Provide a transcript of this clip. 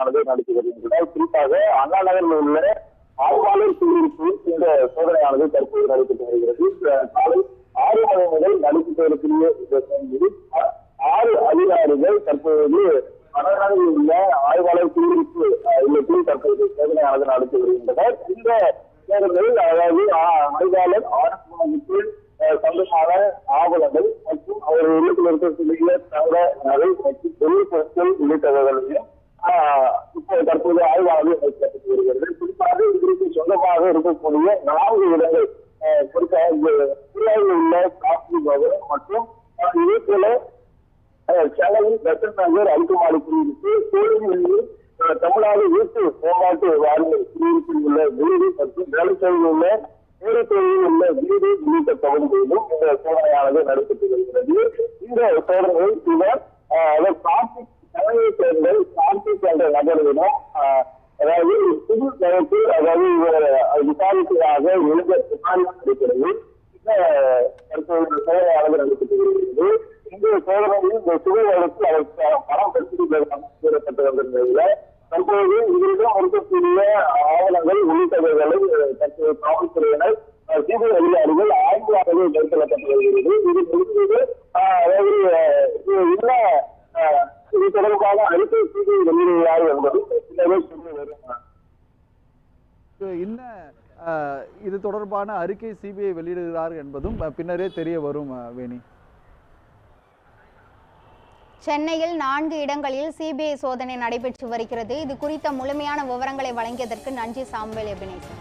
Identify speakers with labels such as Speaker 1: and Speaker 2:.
Speaker 1: ஆனது நடத்தி வருகின்றனர் குறிப்பாக அண்ணா நகரில் உள்ள ஆய்வாளர் குடியிருப்பில் இந்த சோதனையானது தற்போது நடைபெற்று வருகிறது. காலை ஆறு மணி முதல் நடைபெற்று வரக்கூடிய இந்த சோதனையில் ஆறு அதிகாரிகள் தற்போது அண்ணாநகரில் உள்ள ஆய்வாளர் குடியிருப்பு இல்லத்தில் தற்போது சோதனையானது நடத்தி வருகின்றனர். இந்த சோதனையில் அதாவது ஆ- ஆய்வாளர் ஆரம்பத்தில் சொந்தமான ஆவணங்கள் மற்றும் அவர் இல்லத்தில் இருக்கக்கூடிய தவிர நகை மற்றும் தொழில் பொருட்கள் உள்ளிட்டவர்களையும் தற்போது ஆய்வானது மேற்கொள்ளப்பட்டு வருகிறது குறிப்பாக இதற்கு சொந்தமாக இருக்கக்கூடிய நான்கு இடங்கள் குறிப்பாக இந்த உள்ள காசி பவன் மற்றும் இதே போல சென்னையில் சென்னை நகர் அல்குமாரி குடியிருப்பு கோயிலில் தமிழ்நாடு வீட்டு மேம்பாட்டு வாரிய குடியிருப்பில் உள்ள வீடு மற்றும் வேலைச்சேரியில் உள்ள நேரத்தொழில் உள்ள வீடு உள்ளிட்ட பகுதிகளிலும் இந்த சோதனையானது நடைபெற்று வருகிறது. இந்த சோதனையில் இவர் என்ற நபரிடம் அதாவது சிவில் வழக்கில் அதாவது இவர் விசாரிப்பதாக எழுத புகார் அடிப்படையில் இந்த தற்போது இந்த சோதனையானது நடைபெற்று இந்த சோதனையில் இந்த சிவில் வழக்கு அவர் பணம் பெற்றுள்ளதாக கூறப்பட்டு வந்திருந்ததில் தற்போது இவரிடம் இருக்கக்கூடிய ஆவணங்கள் உள்ளிட்டவைகளை தற்போது காவல்துறையினர் சிபிஐ அதிகாரிகள் ஆய்வு ஆய்வாகவே மேற்கொள்ளப்பட்டு வருகிறது. இது முடிந்தது அஹ், அதாவது அஹ், இது என்ன அஹ், இது தொடர்பான அறிக்கை வெளியிடுகிறார் என்பது
Speaker 2: என்ன இது தொடர்பான அறிக்கை சிபிஐ வெளியிடுகிறார் என்பதும் பின்னரே தெரிய வரும் வேணி.
Speaker 3: சென்னையில் நான்கு இடங்களில் சிபிஐ சோதனை நடைபெற்று வருகிறது. இது குறித்த முழுமையான விவரங்களை வழங்கியதற்கு நன்றி சாம்பல் எபினேசன்